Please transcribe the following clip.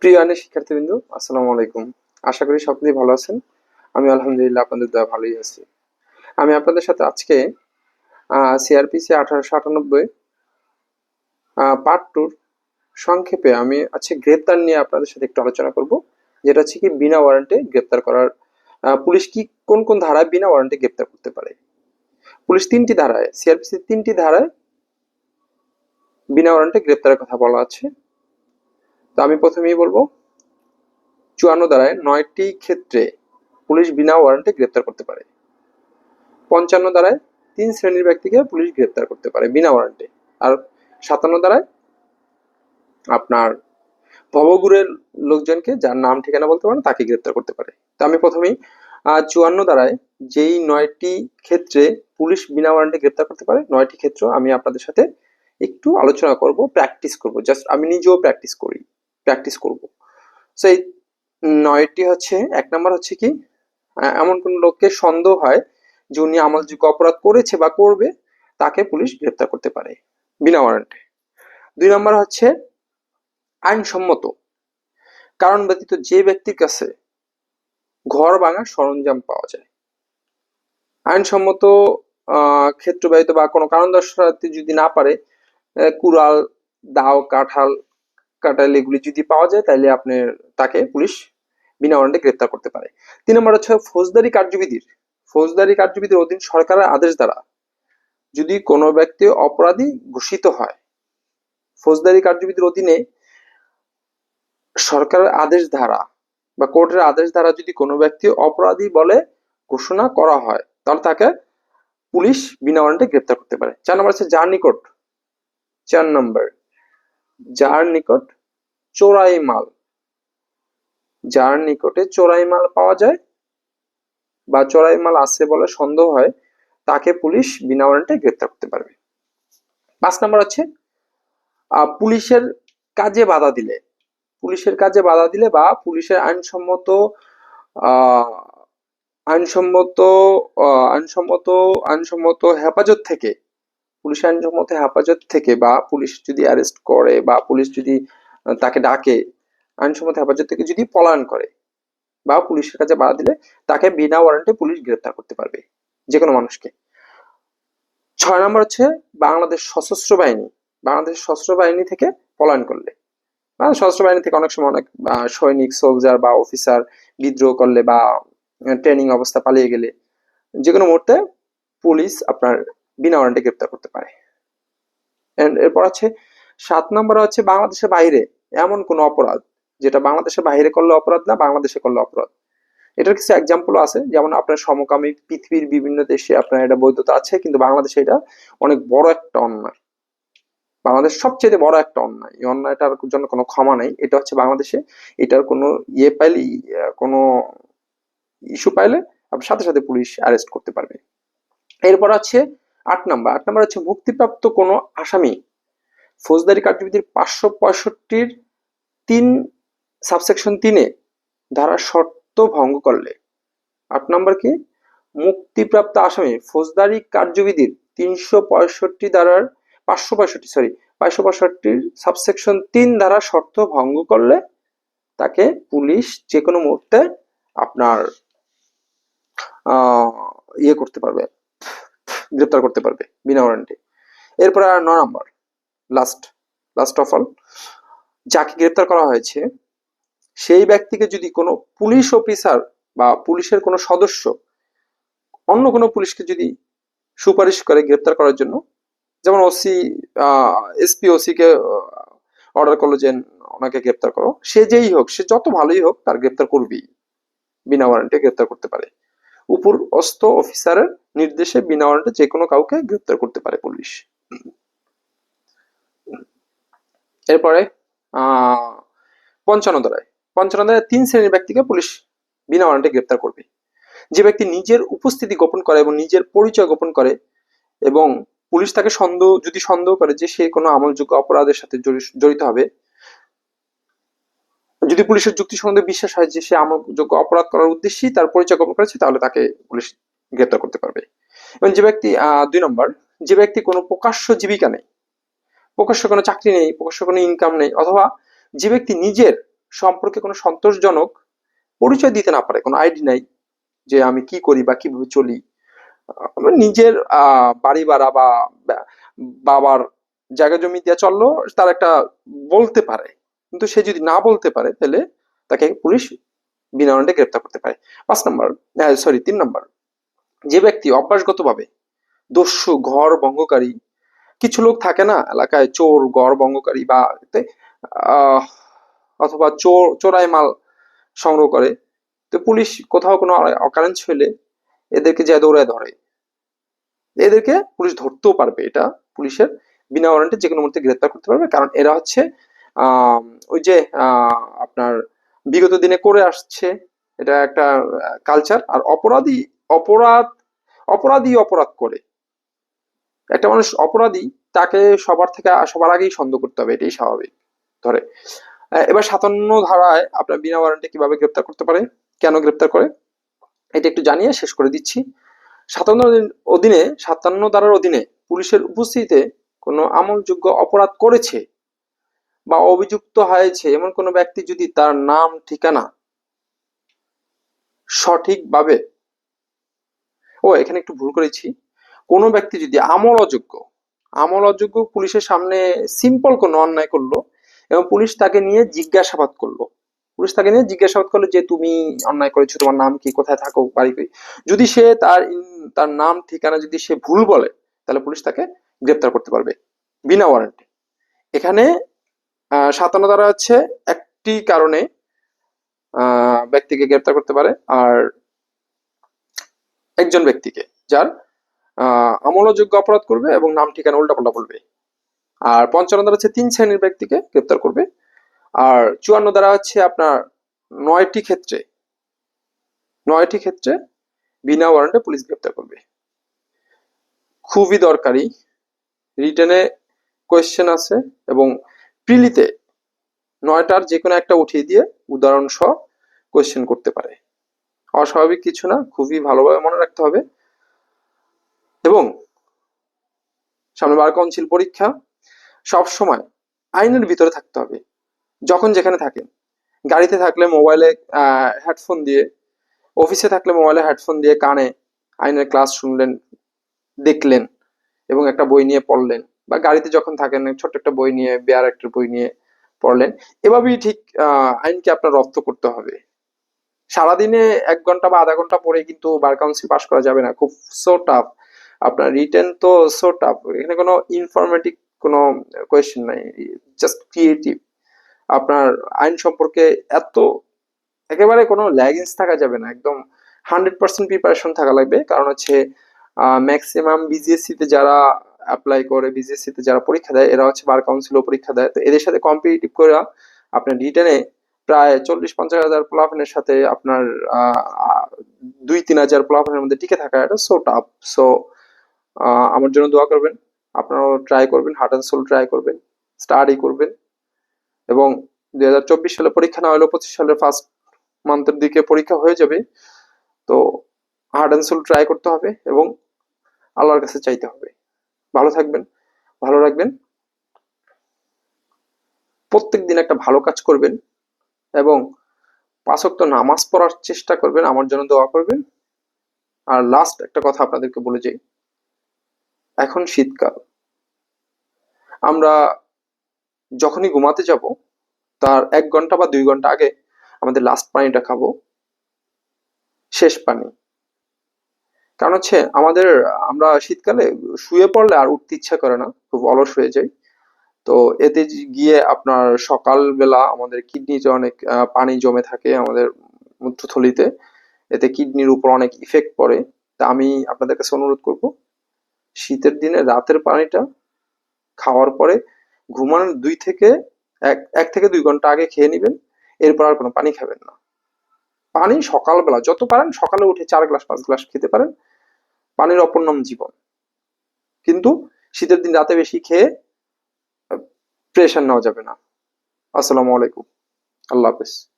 প্রিয় আনে শিক্ষার্থীবৃন্দ, আসসালামু আলাইকুম। আশা করি সকলেই ভালো আছেন। আমি আলহামদুলিল্লাহ আপনাদের দয়া ভালোই আছি। আমি আপনাদের সাথে আজকে সিআরপিসি আঠারোশো আটানব্বই পার্ট টুর সংক্ষেপে আমি আজকে গ্রেপ্তার নিয়ে আপনাদের সাথে একটু আলোচনা করব। যেটা হচ্ছে কি, বিনা ওয়ারেন্টে গ্রেপ্তার করার পুলিশ কি কোন কোন ধারায় বিনা ওয়ারেন্টে গ্রেপ্তার করতে পারে? পুলিশ তিনটি ধারায় সিআরপিসি তিনটি ধারায় বিনা ওয়ারেন্টে গ্রেপ্তারের কথা বলা আছে। তো আমি প্রথমেই বলব, চুয়ান্ন ধারায় নয়টি ক্ষেত্রে পুলিশ বিনা ওয়ারেন্টে গ্রেপ্তার করতে পারে। পঞ্চান্ন ধারায় তিন শ্রেণির ব্যক্তিকে পুলিশ গ্রেপ্তার করতে পারে বিনা ওয়ারেন্টে আর সাতান্ন ধারায় আপনার ভবগুরের লোকজনকে যার নাম ঠিকানা বলতে পারেন তাকে গ্রেপ্তার করতে পারে। তো আমি প্রথমেই চুয়ান্ন ধারায় যেই নয়টি ক্ষেত্রে পুলিশ বিনা ওয়ারেন্টে গ্রেপ্তার করতে পারে, নয়টি ক্ষেত্র আমি আপনাদের সাথে একটু আলোচনা করব প্র্যাকটিস করব। জাস্ট আমি নিজেও প্র্যাকটিস করি। প্র্যাকটিস করব। সো এই নয়টি হচ্ছে এক নম্বর হচ্ছে কি এমন কোন লোককে সন্দেহ হয় যে উনি আমলযোগ্য অপরাধ করেছে বা করবে তাকে পুলিশ গ্রেপ্তার করতে পারে বিনা ওয়ারেন্টে দুই নম্বর হচ্ছে আইনসম্মত। কারণ ব্যতীত যে ব্যক্তির কাছে ঘর ভাঙার সরঞ্জাম পাওয়া যায়। আইনসম্মত আহ, ক্ষেত্র ব্যতীত বা কোনো কারণ দর্শাতে যদি না পারে কুড়াল দাও কাঁঠাল কাঁঠাল এগুলি যদি পাওয়া যায় তাহলে আপনি তাকে পুলিশ বিনা ওয়ারেন্টে গ্রেপ্তার করতে পারে। তিন নম্বর হচ্ছে ফৌজদারি কার্যবিধির। ফৌজদারি কার্যবিধির অধীন সরকারের আদেশ দ্বারা যদি কোনো ব্যক্তি অপরাধী ঘোষিত হয়, ফৌজদারি কার্যবিধির অধীনে সরকারের আদেশ ধারা বা কোর্টের আদেশ দ্বারা যদি কোনো ব্যক্তি অপরাধী বলে ঘোষণা করা হয়, তাহলে তাকে পুলিশ বিনা ওয়ারেন্টে গ্রেপ্তার করতে পারে। চার নম্বর হচ্ছে যার নিকট চার নম্বর। যার নিকট চোরাই মাল। যার নিকটে চোরাই মাল পাওয়া যায় বা চোরাই মাল আছে বলে সন্দেহ হয়, তাকে পুলিশ বিনা ওয়ারেন্টে গ্রেপ্তার করতে পারবে। পাঁচ নম্বর হচ্ছে পুলিশের কাজে বাধা দিলে। পুলিশের কাজে বাধা দিলে বা পুলিশের আইনসম্মত আইনসম্মত আইনসম্মত আইনসম্মত হেফাজত থেকে পুলিশ আইনসম্মত হেফাজত থেকে বা পুলিশ যদি অ্যারেস্ট করে বা পুলিশ যদি তাকে ডাকে, আইনসম্মত হেফাজত থেকে যদি পলায়ন করে বা পুলিশের কাছে বাধা দিলে তাকে বিনা ওয়ারেন্টে পুলিশ গ্রেপ্তার করতে পারবে যে কোনো মানুষকে। ছয় নম্বর হচ্ছে বাংলাদেশ সশস্ত্র বাহিনী। বাংলাদেশ সশস্ত্র বাহিনী থেকে পলায়ন করলে। সশস্ত্র বাহিনী থেকে অনেক সময় অনেক সৈনিক সোলজার বা অফিসার বিদ্রোহ করলে বা ট্রেনিং অবস্থা পালিয়ে গেলে যে কোনো মুহূর্তে পুলিশ আপনার বিনা ওয়ারেন্টে গ্রেপ্তার করতে পারে। এরপর আছে, সাত নম্বর হচ্ছে বাংলাদেশের বাইরে এমন কোন অপরাধ, যেটা বাংলাদেশের বাইরে করলে অপরাধ না, বাংলাদেশে করলে অপরাধ। এটার কিছু এক্সাম্পল আছে, যেমন আপনার সমকামী পৃথিবীর বিভিন্ন দেশে আপনার এটা বৈধতা আছে, কিন্তু বাংলাদেশে এটা অনেক বড় একটা অন্যায়। বাংলাদেশ সবচেয়ে বড় একটা অন্যায়। এই অন্যায়টার জন্য কোনো ক্ষমা নেই। এটা হচ্ছে বাংলাদেশে এটার কোনো ইয়ে পাইলে কোনো ইস্যু পাইলে আপনার সাথে সাথে পুলিশ অ্যারেস্ট করতে পারবে। এরপর আছে আট নাম্বার আট নাম্বার হচ্ছে মুক্তিপ্রাপ্ত কোনো আসামি ফৌজদারি কার্যবিধির পাঁচশো পঁয়ষট্টির তিন সাবসেকশন তিনে ধারা শর্ত ভঙ্গ করলে। আট নাম্বার কি? মুক্তিপ্রাপ্ত আসামি ফৌজদারি কার্যবিধির তিনশো পঁয়ষট্টি ধারার, পাঁচশো পঁয়ষট্টি সরি পাঁচশো পঁয়ষট্টির সাবসেকশন তিন ধারা শর্ত ভঙ্গ করলে তাকে পুলিশ যে কোনো মুহূর্তে আপনার ইয়ে করতে পারবে। গ্রেপ্তার করতে পারবে বিনা ওয়ারেন্টে এরপরে আর ন number last last of all যাকে গ্রেপ্তার করা হয়েছে, সেই ব্যক্তিকে যদি কোনো পুলিশ অফিসার বা পুলিশের কোনো সদস্য অন্য কোনো পুলিশকে যদি সুপারিশ করে গ্রেপ্তার করার জন্য, যেমন ওসি এসপি ওসি কে অর্ডার করল যে ওনাকে গ্রেপ্তার করো, সে যেই হোক, সে যত ভালোই হোক তার গ্রেপ্তার করবেই, বিনা ওয়ারেন্টে গ্রেপ্তার করতে পারে। উপর অস্ত অফিসারের নির্দেশে বিনা ওয়ারেন্টে যে কোনো কাউকে গ্রেপ্তার করতে পারে পুলিশ। এরপরে পঞ্চান্ন ধারায় পঞ্চান্ন তিন শ্রেণির ব্যক্তিকে পুলিশ বিনা ওয়ারেন্টে গ্রেপ্তার করবে। যে ব্যক্তি নিজের উপস্থিতি গোপন করে এবং নিজের পরিচয় গোপন করে এবং পুলিশ তাকে সন্দেহ, যদি সন্দেহ করে যে সে কোনো আমলযোগ্য অপরাধের সাথে জড়িত হবে যদি পুলিশের যুক্তি সন্দেহ বিশ্বাস হয় যে সে আমলযোগ্য অপরাধ করার উদ্দেশ্যেই তার পরিচয় গোপন করেছে তাহলে তাকে পুলিশ গ্রেপ্তার করতে পারবে। এবং যে ব্যক্তি দুই নম্বর যে ব্যক্তি কোনো প্রকাশ্য জীবিকা নেই প্রকাশ্য কোনো চাকরি নেই প্রকাশ্য কোনো ইনকাম নেই অথবা যে ব্যক্তি নিজের সম্পর্কে কোনো সন্তোষজনক পরিচয় দিতে না পারে কোনো আইডি নাই যে আমি কি করি বা কীভাবে চলি নিজের আহ, বাড়ি ভাড়া বা- বাবার জায়গা জমি দিয়ে চলল তার একটা বলতে পারে। কিন্তু সে যদি না বলতে পারে, তাহলে তাকে পুলিশ বিনা ওয়ারেন্টে গ্রেপ্তার করতে পারে। পাঁচ নম্বর সরি তিন নম্বর, যে ব্যক্তি অভ্যাসগতভাবে দস্যু, ঘর ভঙ্গকারী, কিছু লোক থাকে না এলাকায় চোর, ঘর ভঙ্গকারী বা অথবা চোর, চোরাই মাল সংগ্রহ করে, তো পুলিশ কোথাও কোনো অকারেন্স হইলে এদেরকে যে দৌড়ায় ধরে, এদেরকে পুলিশ ধরতেও পারবে। এটা পুলিশের বিনা ওয়ারেন্টে যে কোনো মুহূর্তে গ্রেপ্তার করতে পারবে। কারণ এরা হচ্ছে ওই যে আপনার বিগত দিনে করে আসছে। এটা একটা কালচার আর অপরাধী, অপরাধ অপরাধী অপরাধ করে। একটা মানুষ অপরাধী, তাকে সবার থেকে, সবার আগেই সন্দেহ করতে হবে, এটাই স্বাভাবিক। ধরে এবার সাতান্ন ধারায় আপনার বিনা ওয়ারেন্টে কীভাবে গ্রেপ্তার করতে পারে, কেন গ্রেপ্তার করে, এটা একটু জানিয়ে শেষ করে দিচ্ছি। সাতান্ন অধীনে, সাতান্ন ধারার অধীনে পুলিশের উপস্থিতিতে কোনো আমলযোগ্য অপরাধ করেছে বা অভিযুক্ত হয়েছে এমন কোনো ব্যক্তি যদি তার নাম, ঠিকানা সঠিকভাবে, ও এখানে একটু ভুল করেছি, কোনো ব্যক্তি যদি আমল অযোগ্য আমল অযোগ্য পুলিশের সামনে সিম্পল কোনো অন্যায় করল এবং পুলিশ তাকে নিয়ে জিজ্ঞাসাবাদ করল, পুলিশ তাকে নিয়ে জিজ্ঞাসাবাদ করল যে তুমি অন্যায় করেছ, তোমার নাম কি, কোথায় থাকো, বাড়ি যদি সে তার তার নাম, ঠিকানা যদি সে ভুল বলে, তাহলে পুলিশ তাকে গ্রেপ্তার করতে পারবে, বিনা ওয়ারেন্টে এখানে সাতান্ন দ্বারা হচ্ছে একটি কারণে ব্যক্তিকে গ্রেপ্তার করতে পারে আর একজন ব্যক্তিকে, যার আমলযোগ্য অপরাধ করবে এবং নাম ঠিকানা উল্টাপাল্টা বলবে। আর পঞ্চান্ন দ্বারা হচ্ছে তিন শ্রেণির ব্যক্তিকে গ্রেপ্তার করবে। আর চুয়ান্ন দ্বারা হচ্ছে আপনার নয়টি ক্ষেত্রে নয়টি ক্ষেত্রে বিনা ওয়ারেন্টে পুলিশ গ্রেপ্তার করবে। খুবই দরকারি। রিটেনে কোয়েশ্চেন আছে এবং প্রিলিতে নয়টার যে কোনো একটা উঠিয়ে দিয়ে উদাহরণ সহ কোয়েশ্চেন করতে পারে। অস্বাভাবিক কিছু না, খুবই ভালোভাবে মনে রাখতে হবে। এবং সামনে বার কাউন্সিল পরীক্ষা, সব সময় আইনের ভিতরে থাকতে হবে। যখন যেখানে থাকেন, গাড়িতে থাকলে মোবাইলে হেডফোন দিয়ে অফিসে থাকলে মোবাইলে হেডফোন দিয়ে কানে আইনের ক্লাস শুনলেন, দেখলেন এবং একটা বই নিয়ে পড়লেন। বা গাড়িতে যখন থাকেন, ছোট্ট একটা বই নিয়ে, বেয়ার একটা বই নিয়ে পড়লেন, এভাবেই ঠিক আইনকে আপনার রপ্ত করতে হবে। সারাদিনে এক ঘণ্টা বা আধা ঘণ্টা পরে কিন্তু বার কাউন্সিল পাস করা যাবে না, খুব সো টাফ আপনার রিটেন তো সো টাফ এখানে কোনো ইনফরমেটিভ কোনো কোয়েশ্চেন নাই জাস্ট ক্রিয়েটিভ আপনার আইন সম্পর্কে এত, একেবারে কোনো ল্যাগিংস থাকা যাবে না, একদম হান্ড্রেড পার্সেন্ট প্রিপারেশন থাকা লাগবে। কারণ হচ্ছে ম্যাক্সিমাম বিজিএসসি তে যারা অ্যাপ্লাই করে বিজিএসসি তে যারা পরীক্ষা দেয়, এরা হচ্ছে বার কাউন্সিলও পরীক্ষা দেয়। তো এদের সাথে কম্পিটিটিভ করে আপনার রিটেনে প্রায় চল্লিশ পঞ্চাশ হাজার প্লাফনের সাথে আপনার দুই তিন হাজার প্লাফনের মধ্যে টিকে থাকা এটা সো টাফ সো আমার জন্য দোয়া করবেন, আপনারাও ট্রাই করবেন হার্ট অ্যান্ড সোল ট্রাই করবেন স্টাডি করবেন। এবং দুই হাজার চব্বিশ সালে পরীক্ষা না হলেও পঁচিশ সালের ফার্স্ট মান্থের দিকে পরীক্ষা হয়ে যাবে। তো হার্ড অ্যান্ড সোল ট্রাই করতে হবে এবং আল্লাহর কাছে চাইতে হবে। ভালো থাকবেন, ভালো রাখবেন। প্রত্যেক দিন একটা ভালো কাজ করবেন এবং পাঁচক্ত নামাজ পড়ার চেষ্টা করবেন, আমার জন্য দোয়া করবেন। আর লাস্ট একটা কথা আপনাদেরকে বলে যাই, এখন শীতকাল। আমরা যখনই ঘুমাতে যাব, তার এক ঘণ্টা বা দুই ঘণ্টা আগে আমাদের লাস্ট পানিটা খাব, শেষ পানি। কারণ হচ্ছে আমাদের, আমরা শীতকালে শুয়ে পড়লে আর উঠতে ইচ্ছা করে না, খুব অলস হয়ে যায় তো এতে গিয়ে আপনার সকালবেলা আমাদের কিডনিতে অনেক পানি জমে থাকে আমাদের মূত্রথলিতে, এতে কিডনির উপর অনেক ইফেক্ট পড়ে। তা আমি আপনাদের কাছে অনুরোধ করব, শীতের দিনে রাতের পানিটা খাওয়ার পরে ঘুমানোর দুই থেকে এক এক থেকে দুই ঘণ্টা আগে খেয়ে নেবেন, এরপর আর কোনো পানি খাবেন না। পানি সকালবেলা, যত পারেন সকালে উঠে চার গ্লাস, পাঁচ গ্লাস খেতে পারেন। পানির অপর নাম জীবন। কিন্তু শীতের দিন রাতে বেশি খেয়ে প্রেশার নেওয়া যাবে না। আসসালামু আলাইকুম। আল্লাহ হাফেজ।